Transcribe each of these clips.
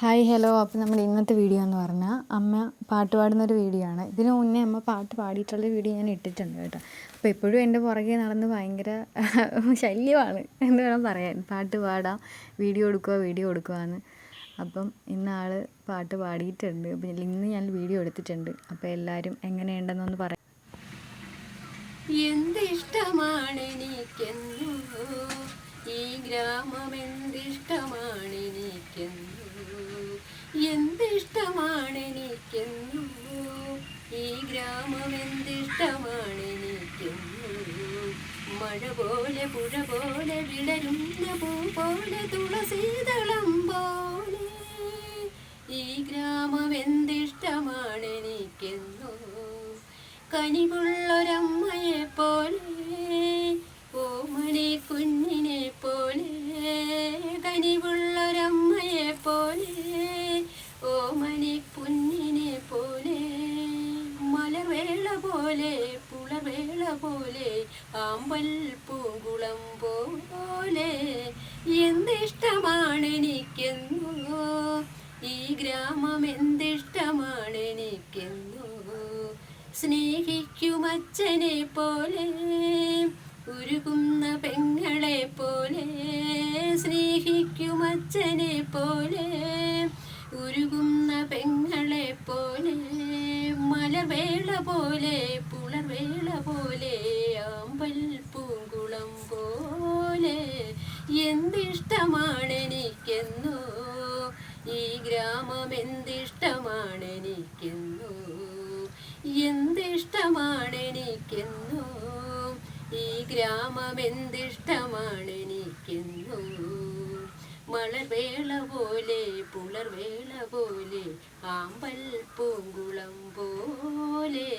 Hi hello. അപ്പോൾ നമ്മുടെ ഇന്നത്തെ വീഡിയോ എന്ന് പറഞ്ഞാൽ അമ്മ പാട്ട് പാടുന്നൊരു വീഡിയോ ആണ്. ഇതിനു മുന്നേ അമ്മ പാട്ട് പാടിയിട്ടുള്ള വീഡിയോ ഞാൻ ഇട്ടിട്ടുണ്ട് കേട്ടോ. അപ്പോൾ എപ്പോഴും എന്റെ പുറകെ നടന്ന് ഭയങ്കര ശല്യമാണ് എന്ന് വേണം പറയാൻ. പാട്ട് പാടാം വീഡിയോ എടുക്കുക വീഡിയോ എടുക്കുക എന്ന്. അപ്പം ഇന്ന് ആൾ പാട്ട് പാടിയിട്ടുണ്ട്. അപ്പം ഇന്ന് ഞാൻ വീഡിയോ എടുത്തിട്ടുണ്ട്. അപ്പോൾ എല്ലാവരും എങ്ങനെയുണ്ടെന്നൊന്ന് പറയാം എന്തിഷ്ടമാണെനിക്കെന്നു ഈ ഗ്രാമം എന്തിഷ്ടമാണെനിക്കെന്നു എന്തിഷ്ടമാണെനിക്കെന്നു ഈ ഗ്രാമം എന്തിഷ്ടമാണെനിക്കെന്നു മഴ പോലെ പുഴ പോലെ വിടരുന്ന പൂ പോലെ തുളസീതളം പോലെ ഈ ഗ്രാമം എന്തിഷ്ടമാണെനിക്കെന്നു കനിവുള്ളൊരമ്മയെ പോലെ പുളവേള പോലെ ആമ്പൽ പൂങ്കുളം പോലെ. എന്തിഷ്ടമാണെനിക്കെന്നു ഈ ഗ്രാമം എന്തിഷ്ടമാണെനിക്കെന്നു സ്നേഹിക്കുമച്ഛനെ പോലെ ഉരുകുന്ന പെങ്ങളെ പോലെ. സ്നേഹിക്കും അച്ഛനെ പോലെ ഉരുകുന്ന പെങ്ങളെ പോലെ. പോലെ പുളർവേള പോലെ അമ്പൽ പൂങ്കുളം പോലെ. എന്തിഷ്ടമാണെനിക്കെന്നു ഈ ഗ്രാമം എന്തിഷ്ടമാണെനിക്കെന്നു എന്തിഷ്ടമാണെനിക്കെന്നു ഈ ഗ്രാമം എന്തിഷ്ടമാണെനിക്കെന്നു മലർവേള പോലെ പുലർവേള പോലെ ആമ്പൽ പൂങ്കുളം പോലെ.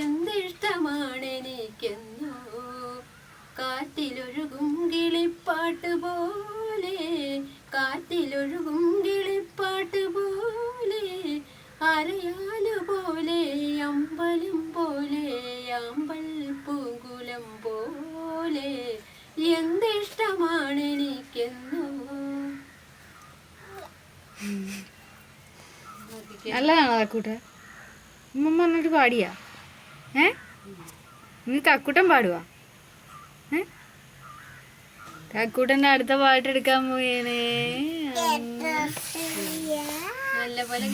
എന്തിഷ്ടമാണെനിക്കെന്നു കാറ്റിലൊഴുകും കിളിപ്പാട്ട് പോലെ കാറ്റിലൊഴുകും കിളിപ്പാട്ട് പോലെ. അരയാലു പോലെ അമ്പലം പോലെ അമ്പൽ പൂങ്കുലം പോലെ എന്തിഷ്ടമാണെനിക്കെന്നു നല്ലതാണോ കക്കൂട്ട? ഉമ്മ വന്നിട്ട് പാടിയാ. ഏ? നീ കക്കൂട്ടൻ പാടുവാ. ഏ? കക്കൂട്ടന്റെ അടുത്ത പാട്ട് എടുക്കാൻ പോയേനേ നല്ല പോലെ